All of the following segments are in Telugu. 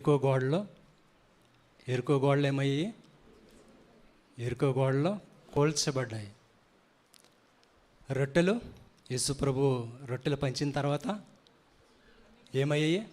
ఎరుకో గోడలో ఎరుకో గోడలు ఏమయ్యి ఎరుకో గోడలో కోల్చబడ్డాయి. రొట్టెలు యేసు ప్రభు రొట్టెలు పంచిన తర్వాత ఏమయ్యాయి?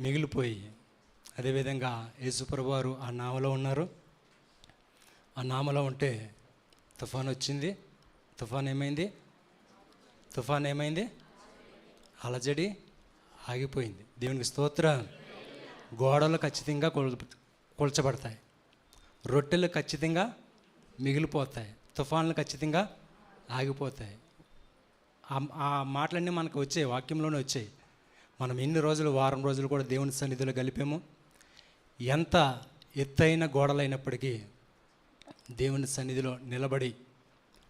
మిగిలిపోయి అదేవిధంగా యేసుప్రభు వారు ఆ నామలో ఉన్నారు. ఆ నామలో ఉంటే తుఫాన్ వచ్చింది. తుఫాన్ ఏమైంది? తుఫాన్ ఏమైంది? అలజడి ఆగిపోయింది. దేవునికి స్తోత్రం. గోడలు ఖచ్చితంగా కొల్ కొల్చబడతాయి. రొట్టెలు ఖచ్చితంగా మిగిలిపోతాయి. తుఫాన్లు ఖచ్చితంగా ఆగిపోతాయి. ఆ- ఆ మాటలన్నీ మనకు వచ్చాయి వాక్యంలోనే వచ్చాయి. మనం ఎన్ని రోజులు వారం రోజులు కూడా దేవుని సన్నిధిలో గలిపాము ఎంత ఎత్తైన గోడలైనప్పటికీ దేవుని సన్నిధిలో నిలబడి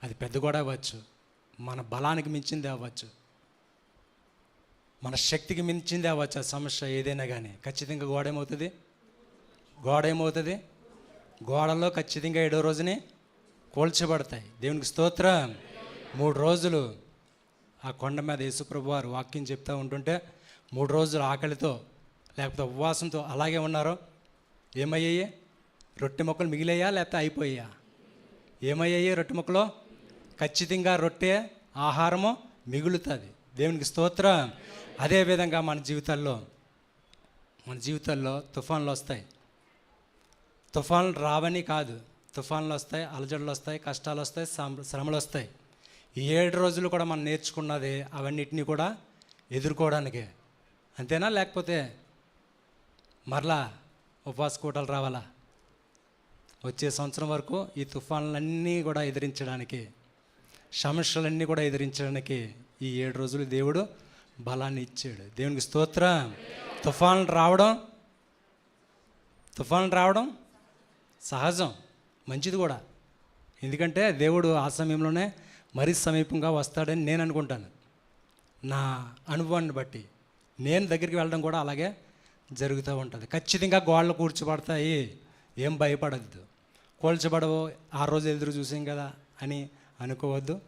అది పెద్ద గోడ అవ్వచ్చు. మన బలానికి మించింది అవ్వచ్చు. మన శక్తికి మించింది అవ్వచ్చు ఆ సమస్య ఏదైనా కానీ ఖచ్చితంగా గోడ ఏమవుతుంది? గోడ ఏమవుతుంది? గోడలో ఖచ్చితంగా ఏడో రోజుని కూల్చబడతాయి. దేవునికి స్తోత్రం. మూడు రోజులు ఆ కొండ మీద యేసుప్రభు వారు వాక్యం చెప్తూ ఉంటుంటే మూడు రోజులు ఆకలితో లేకపోతే ఉపవాసంతో అలాగే ఉన్నారు. ఏమయ్యాయి? రొట్టె మొక్కలు మిగిలయ్యా లేకపోతే అయిపోయాయా? ఏమయ్యాయి రొట్టె మొక్కలు? ఖచ్చితంగా రొట్టె ఆహారము మిగులుతుంది. దేవునికి స్తోత్రం. అదేవిధంగా మన జీవితాల్లో మన జీవితాల్లో తుఫాన్లు వస్తాయి. తుఫాన్లు రావని కాదు తుఫాన్లు వస్తాయి అలజడులు వస్తాయి కష్టాలు వస్తాయి శ్రమ- శ్రమలు వస్తాయి. ఈ ఏడు రోజులు కూడా మనం నేర్చుకున్నది అవన్నిటినీ కూడా ఎదుర్కోవడానికే. అంతేనా? లేకపోతే మరలా ఉపవాస కూటలు రావాలా? వచ్చే సంవత్సరం వరకు ఈ తుఫాన్లన్నీ కూడా ఎదిరించడానికి సమస్యలన్నీ కూడా ఎదిరించడానికి ఈ ఏడు రోజులు దేవుడు బలాన్ని ఇచ్చాడు. దేవునికి స్తోత్ర. తుఫాన్లు రావడం తుఫాన్లు రావడం సహజం. మంచిది కూడా. ఎందుకంటే దేవుడు ఆ సమయంలోనే మరీ సమీపంగా వస్తాడని నేను అనుకుంటాను. నా అనుభవాన్ని బట్టి నేను దగ్గరికి వెళ్ళడం కూడా అలాగే జరుగుతూ ఉంటుంది. ఖచ్చితంగా గోడలు కూర్చోబడతాయి. ఏం భయపడద్దు. కూల్చబడవు. ఆ రోజు ఎదురు చూసాం కదా అని అనుకోవద్దు.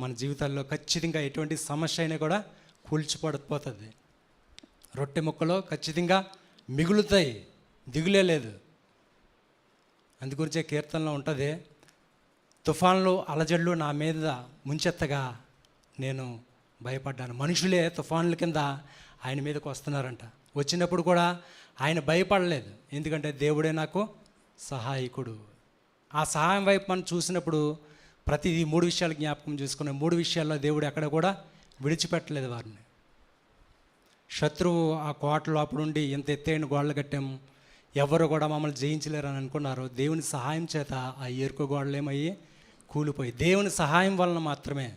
మన జీవితాల్లో ఖచ్చితంగా ఎటువంటి సమస్య అయినా కూడా కూల్చిపడిపోతుంది రొట్టె ముక్కలు ఖచ్చితంగా మిగులుతాయి దిగులే లేదు. అందుగురించే కీర్తనలో ఉంటుంది తుఫాన్లు అలజడ్లు నా మీద ముంచెత్తగా నేను భయపడ్డాను. మనుషులే తుఫాన్ల కింద ఆయన మీదకి వస్తున్నారంట. వచ్చినప్పుడు కూడా ఆయన భయపడలేదు. ఎందుకంటే దేవుడే నాకు సహాయకుడు. ఆ సహాయం వైపు మనం చూసినప్పుడు ప్రతి మూడు విషయాలు జ్ఞాపకం చేసుకునే మూడు విషయాల్లో దేవుడు ఎక్కడ కూడా విడిచిపెట్టలేదు వారిని. శత్రువు ఆ కోట లోపలుండి ఇంత ఎత్తైన గోడలు కట్టాము ఎవరు కూడా మమ్మల్ని జయించలేరని అనుకున్నారు. దేవుని సహాయం చేత ఆ ఏరుకో గోడలు ఏమయ్యి కూలిపోయి దేవుని సహాయం వలన మాత్రమే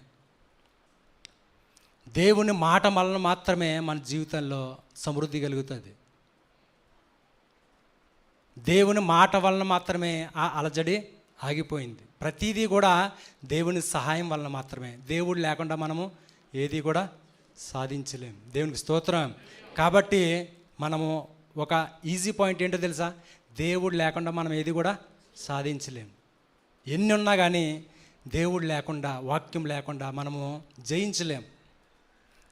దేవుని మాట వలన మాత్రమే మన జీవితంలో సమృద్ధి కలుగుతుంది. దేవుని మాట వలన మాత్రమే ఆ అలజడి ఆగిపోయింది. ప్రతిదీ కూడా దేవుని సహాయం వలన మాత్రమే. దేవుడు లేకుండా మనము ఏది కూడా సాధించలేం. దేవునికి స్తోత్రం. కాబట్టి మనము ఒక ఈజీ పాయింట్ ఏంటో తెలుసా? దేవుడు లేకుండా మనం ఏది కూడా సాధించలేం. ఎన్ని ఉన్నా కానీ దేవుడు లేకుండా వాక్యం లేకుండా మనము జయించలేం.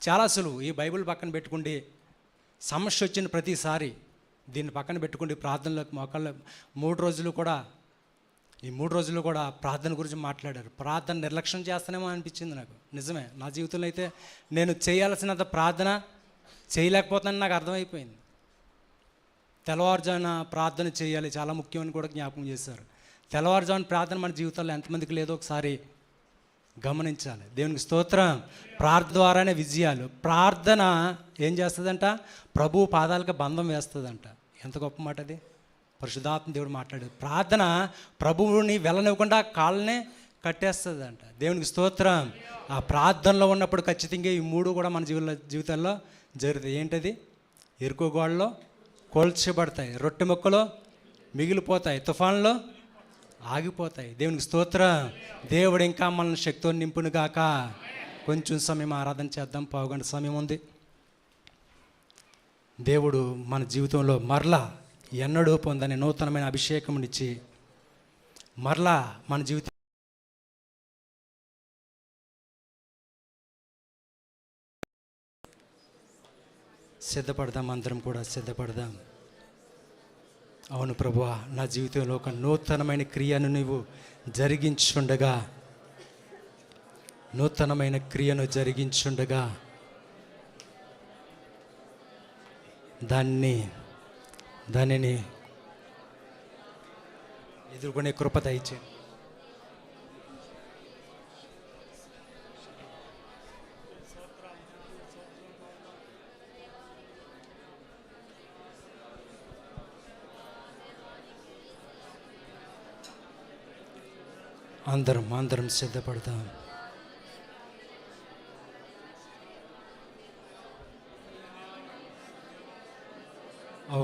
చాలా సులువు ఈ బైబిల్ పక్కన పెట్టుకుండి సమస్య వచ్చిన ప్రతిసారి దీన్ని పక్కన పెట్టుకుండి ప్రార్థనలోకి మొక్కలు మూడు రోజులు కూడా ఈ మూడు రోజులు కూడా ప్రార్థన గురించి మాట్లాడారు. ప్రార్థన నిర్లక్ష్యం చేస్తానేమో అనిపించింది నాకు. నిజమే నా జీవితంలో అయితే నేను చేయాల్సినంత ప్రార్థన చేయలేకపోతానని నాకు అర్థమైపోయింది. తెల్లవారుజామున ప్రార్థన చేయాలి చాలా ముఖ్యమని కూడా జ్ఞాపకం చేశారు. తెల్లవారుజామున ప్రార్థన మన జీవితంలో ఎంతమందికి లేదో ఒకసారి గమనించాలి. దేవునికి స్తోత్రం. ప్రార్థన ద్వారానే విజయాలు. ప్రార్థన ఏం చేస్తుందంట? ప్రభు పాదాలకు బంధం వేస్తుందంట. ఎంత గొప్ప మాట అది పరిశుధాత్మ దేవుడు మాట్లాడు ప్రార్థన ప్రభువుని వెళ్ళనివ్వకుండా కాళ్ళనే కట్టేస్తుందంట. దేవునికి స్తోత్రం. ఆ ప్రార్థనలో ఉన్నప్పుడు ఖచ్చితంగా ఈ మూడు కూడా మన జీవితంలో జీవితాల్లో జరుగుతాయి. ఏంటది? ఎరుకు గోడలో కోల్చబడతాయి. రొట్టె మొక్కలో మిగిలిపోతాయి. తుఫాన్లో ఆగిపోతాయి. దేవునికి స్తోత్రం. దేవుడు ఇంకా మనల్ని శక్తితో నింపును గాక. కొంచెం సమయం ఆరాధన చేద్దాం. పావుగంట సమయం ఉంది. దేవుడు మన జీవితంలో మరలా ఎన్నడూ పొందని నూతనమైన అభిషేకమునిచ్చి మరలా మన జీవితం సిద్ధపడదాం అందరం కూడా సిద్ధపడదాం. అవును ప్రభువా నా జీవితంలో ఒక నూతనమైన క్రియను నువ్వు జరిగించుండగా నూతనమైన క్రియను జరిగించుండగా దాన్ని దానిని ఎదుర్కొనే కృప దయచేయండి. అందరం అందరం సిద్ధపడతాం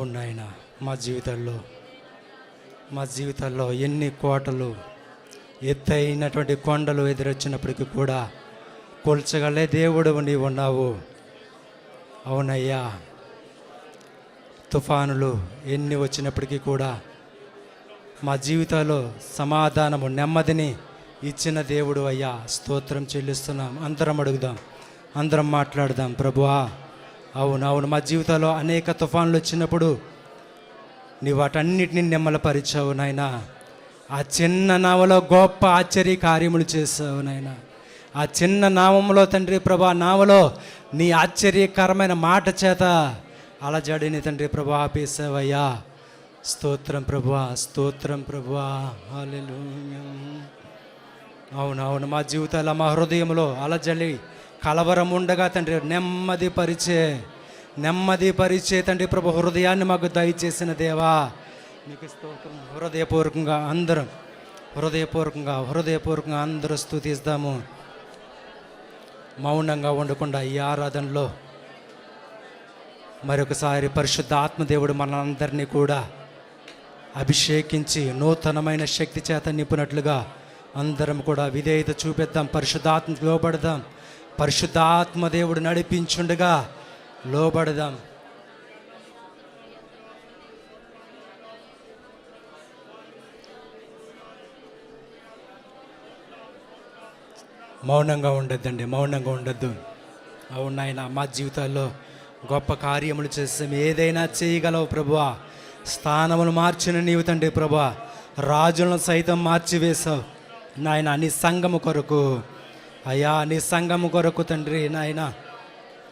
అవును నాయన మా జీవితాల్లో. మా జీవితాల్లో ఎన్ని కోటలు ఎత్తైనటువంటి కొండలు ఎదురొచ్చినప్పటికీ కూడా కొల్చగలే దేవుడు నీవు ఉన్నావు. అవునయ్యా. తుఫానులు ఎన్ని వచ్చినప్పటికీ కూడా మా జీవితాల్లో సమాధానము నెమ్మదిని ఇచ్చిన దేవుడు అయ్యా. స్తోత్రం చెల్లిస్తున్నాం. అందరం అడుగుదాం. అందరం మాట్లాడదాం. ప్రభువా అవును అవును మా జీవితాల్లో అనేక తుఫాన్లు వచ్చినప్పుడు నీ వాటన్నిటిని నెమ్మలపరిచావు నాయన. ఆ చిన్న నావలో గొప్ప ఆశ్చర్య కార్యములు చేసావు నాయన. ఆ చిన్న నామంలో తండ్రి ప్రభా నావలో నీ ఆశ్చర్యకరమైన మాట చేత అలజడిని తండ్రి ప్రభా ఆపేసావయ్యా స్తోత్రం ప్రభా స్తోత్రం ప్రభా. అవునవును మా జీవితాల మా హృదయంలో అలజడి కలవరం ఉండగా తండ్రి నెమ్మది పరిచే నెమ్మది పరిచే తండ్రి ప్రభు హృదయాన్ని మాకు దయచేసిన దేవా. మీకు స్తోత్రం. హృదయపూర్వకంగా అందరం హృదయపూర్వకంగా హృదయపూర్వకంగా అందరూ స్థుతిస్తాము మౌనంగా ఉండకుండా ఈ ఆరాధనలో మరొకసారి పరిశుద్ధ ఆత్మదేవుడు మనందరినీ కూడా అభిషేకించి నూతనమైన శక్తి చేత నింపినట్లుగా అందరం కూడా విధేయత చూపిద్దాం పరిశుద్ధాత్మ లోపడదాం పరిశుద్ధాత్మ దేవుడు నడిపించుండగా లోబడదాం. మౌనంగా ఉండొద్దండి మౌనంగా ఉండొద్దు. అవును నాయన మా జీవితాల్లో గొప్ప కార్యములు చేస్తాం ఏదైనా చేయగలవు ప్రభువా. స్థానములు మార్చిన నీవు తండ్రి ప్రభువా. రాజులను సైతం మార్చివేశావు. నాయన నీ సంఘము కొరకు అయ్యా నీ సంఘం కొరకు తండ్రి నాయన.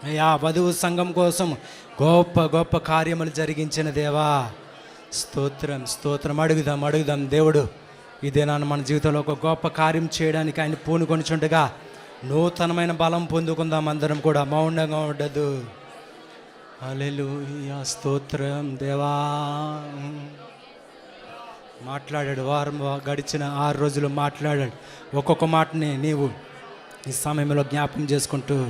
అయ్యా వధువు సంఘం కోసం గొప్ప గొప్ప కార్యములు జరిగించిన దేవా. స్తోత్రం స్తోత్రం. అడుగుదాం అడుగుదాం దేవుడు. ఇదే నాన్న మన జీవితంలో ఒక గొప్ప కార్యం చేయడానికి ఆయన పూనుకొనిచుండగా నూతనమైన బలం పొందుకుందాం అందరం కూడా. మౌనంగా ఉండదు. హల్లెలూయా స్తోత్రం దేవా. మాట్లాడాడు వారం గడిచిన ఆరు రోజులు మాట్లాడాడు. ఒక్కొక్క మాటని నీవు ఈ సమయంలో జ్ఞాపకం చేసుకుంటూ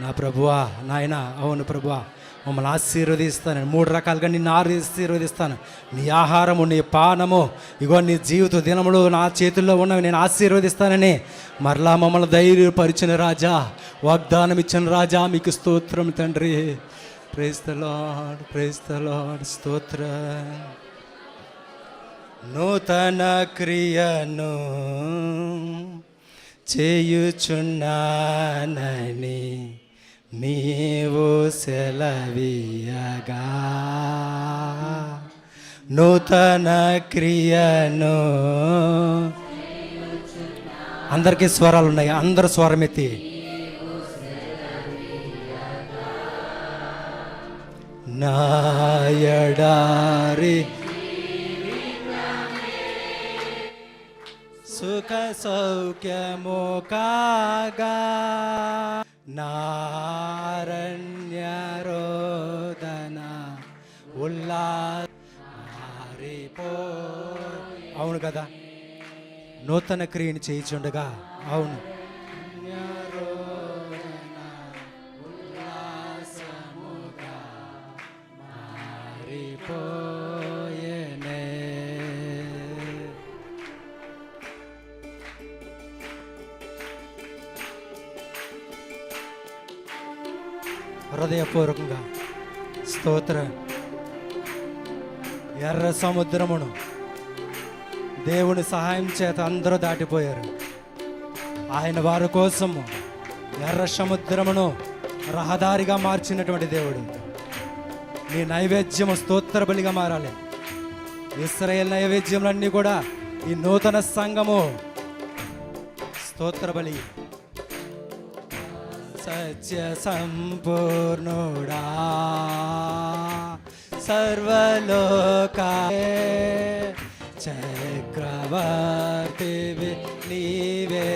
నా ప్రభువా నాయన అవును ప్రభువా మమ్మల్ని ఆశీర్వదిస్తాను. మూడు రకాలుగా నిన్ను ఆశీర్వదిస్తాను. నీ ఆహారము నీ పానము ఇగో నీ జీవిత దినములు నా చేతుల్లో ఉన్నవి నేను ఆశీర్వదిస్తానని మరలా మమ్మల్ని ధైర్యపరిచిన రాజా వాగ్దానం ఇచ్చిన రాజా మీకు స్తోత్రం తండ్రి. ప్రేస్తలాడ్ ప్రేస్తలాడ్ స్తోత్ర. నూతన క్రియను చేయుచున్నానని నీవు సెలవీయగా నూతన క్రియను అందరికీ స్వరాలు ఉన్నాయి. అందరు స్వరమెత్తి నాయడారి సుఖ సౌఖ్యము కాగా నారణ్య రోదన ఉల్లారిపో అవును కదా నూతన క్రియను చేయించుండగా. అవును హృదయపూర్వకంగా స్తోత్ర. ఎర్ర సముద్రమును దేవుని సహాయం చేత అందరూ దాటిపోయారు. ఆయన వారి కోసము ఎర్ర సముద్రమును రహదారిగా మార్చినటువంటి దేవుడు. నీ నైవేద్యము స్తోత్ర బలిగా మారాలి. ఇస్రాయేల్ నైవేద్యములన్నీ కూడా ఈ నూతన సంఘము స్తోత్ర బలి. సత్య సంపూర్ణుడా సర్వలోకాయ చక్రవర్తి నీవే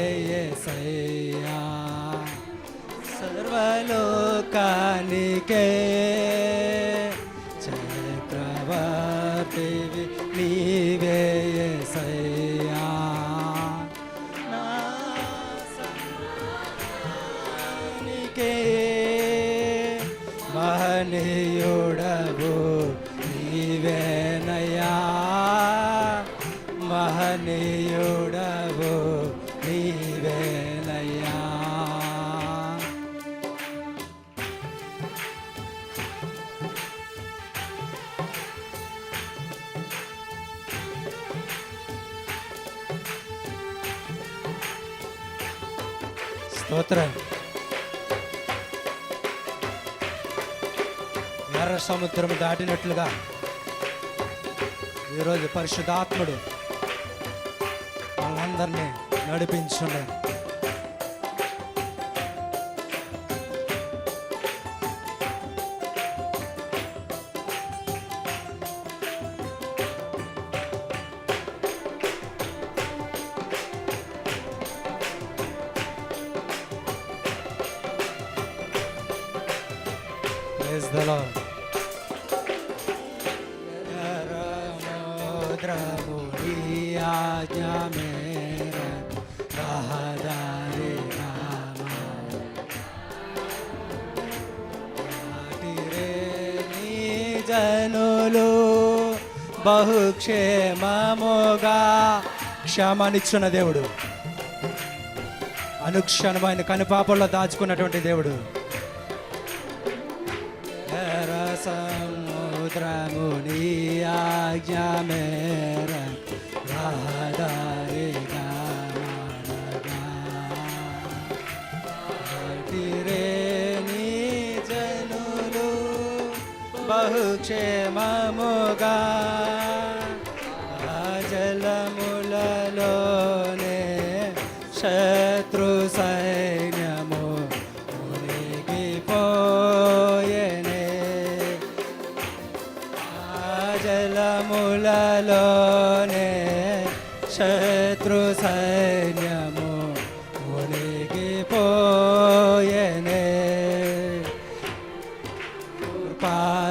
స్తోత్రం. ఎర్ర సముద్రం దాటినట్లుగా ఈరోజు పరిశుద్ధాత్ముడు మనందరినీ నడిపించుండే Praise the Lord. జనులు బహుక్షేమముగా క్షేమాన్నిచ్చున్న దేవుడు. అనుక్షణం ఆయన కనుపాపల్లో దాచుకున్నటువంటి దేవుడు. సముద్రముని ఆజ్ఞ మేర రహదారిగా మానగా. దాటిరే నీ జనులు బహుక్షేమముగా ఆ జలములలోనే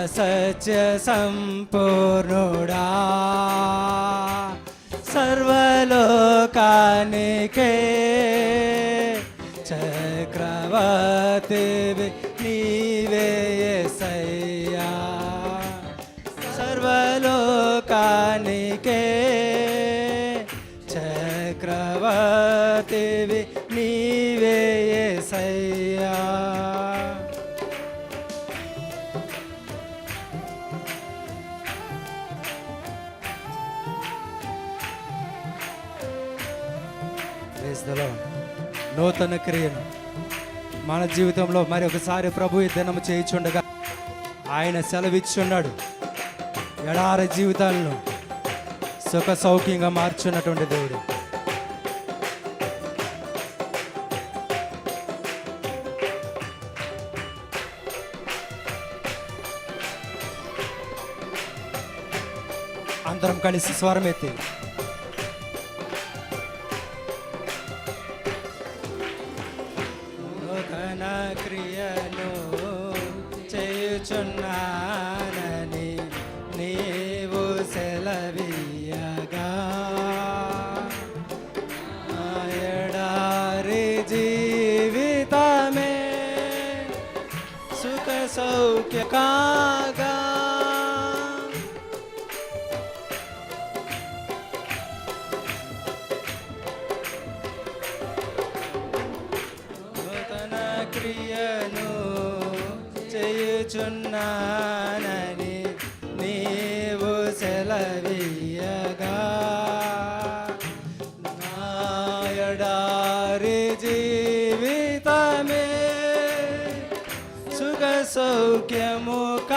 సత్య సంపూర్ణుడా సర్వలోకానికే చక్రవర్తి Praise నూతన క్రియను మన జీవితంలో మరి ఒకసారి ప్రభు ఈ దినము చేయించుండగా ఆయన సెలవిచ్చున్నాడు. ఎడారి జీవితాలను సుఖ సౌఖ్యంగా మార్చున్నటువంటి దేవుడు. అందరం కలిసి స్వరమెత్తి. సౌఖ్య కాగా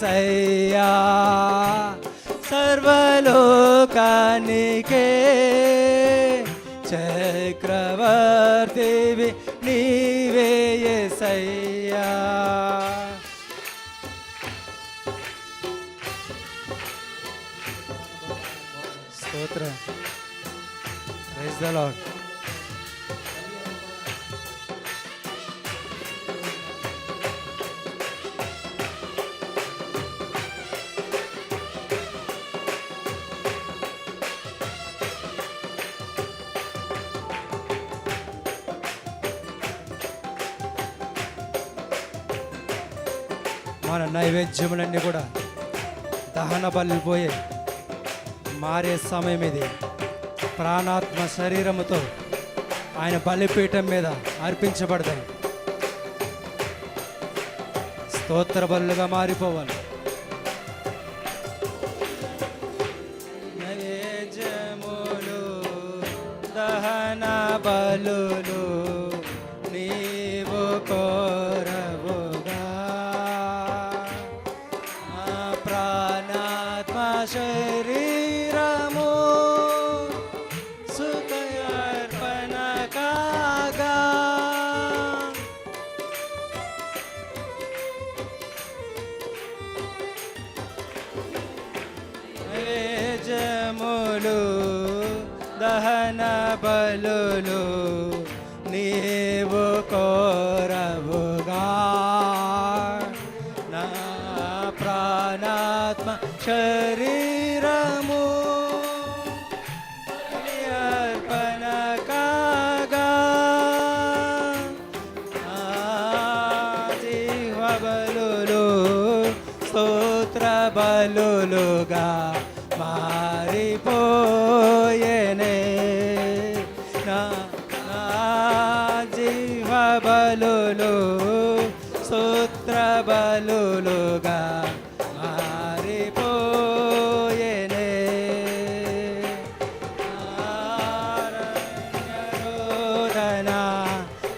సయ్యా సర్వలోకానికే చక్రవర్తివి నీవే సయ్యా స్తోత్రం ప్రైజ్ ద లార్డ్ మన నైవేద్యములన్నీ కూడా దహన బలిపోయే మారే సమయం ఇది. ప్రాణాత్మ శరీరముతో ఆయన బలిపీఠం మీద అర్పించబడతాయి స్తోత్ర బలుగా మారిపోవాలి. నైవేద్యములు, దహన బలులు బలులు నీవు కోరవుగా. నా ప్రాణాత్మ శరీరము అర్పణ కాగా జీవ బలులు స్తోత్ర బలులుగా బలులు సూత్ర బలులుగా మారిపోయేనే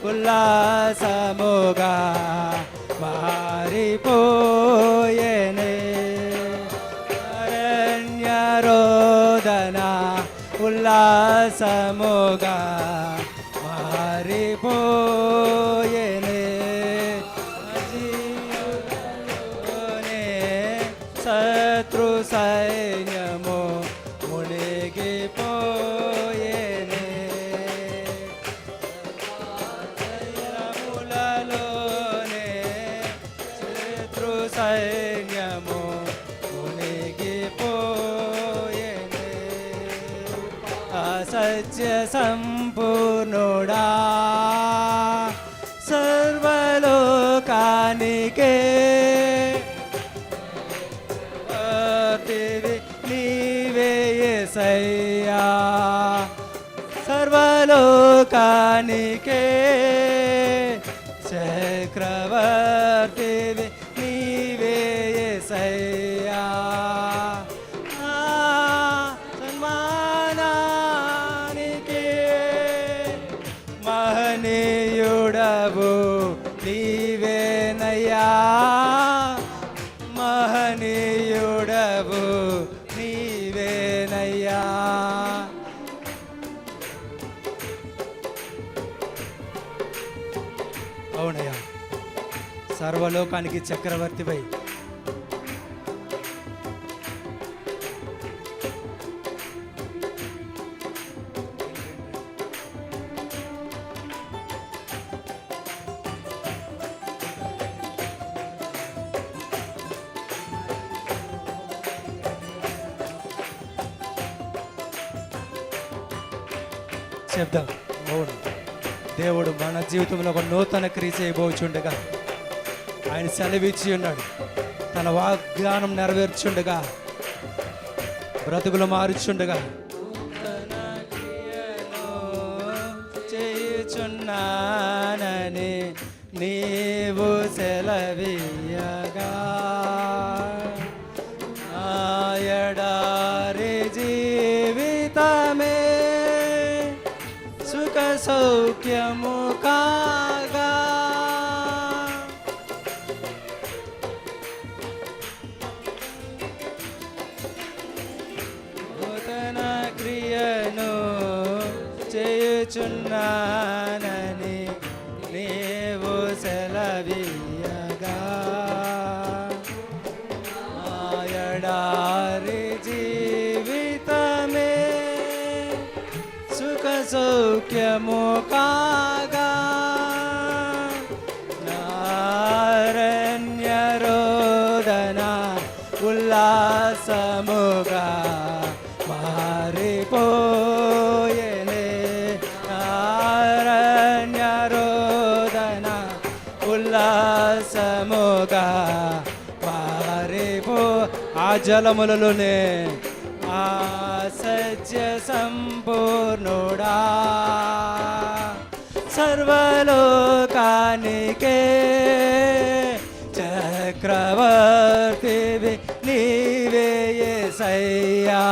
ఉల్లాసముగా మారిపోయేనే. అరణ్యరోదన ఉల్లాసముగా శత్రు సైన్యము మునిగిపోయేనే సైన్యములలోనే శత్రు సైన్యము మునిగిపోయేనే అసత్య సం సర్వలోకానికే చక్రవర్తివి. సర్వలోకానికి చక్రవర్తిపై చెప్దాం దేవుడు మన జీవితంలో ఒక నూతన క్రియ చేయబోచుండగా ఆయన సెలవిచ్చి ఉన్నాడు. తన వాగ్దానం నెరవేర్చుండగా బ్రతుకులు మారుచుండగా చేయుచున్నానని నీవు సెలవీయగా నాయడారి జీవితమే సుఖ సౌఖ్యము ఉల్లాసముగా మారిపోయనే. ఆరణ్యరోదన ఉల్లాసముగా మారిపో. ఆ జలములలోనే ఆ సత్య సంపూర్ణుడా. సర్వలోకానికే చక్రవర్ నీవే సయ్యా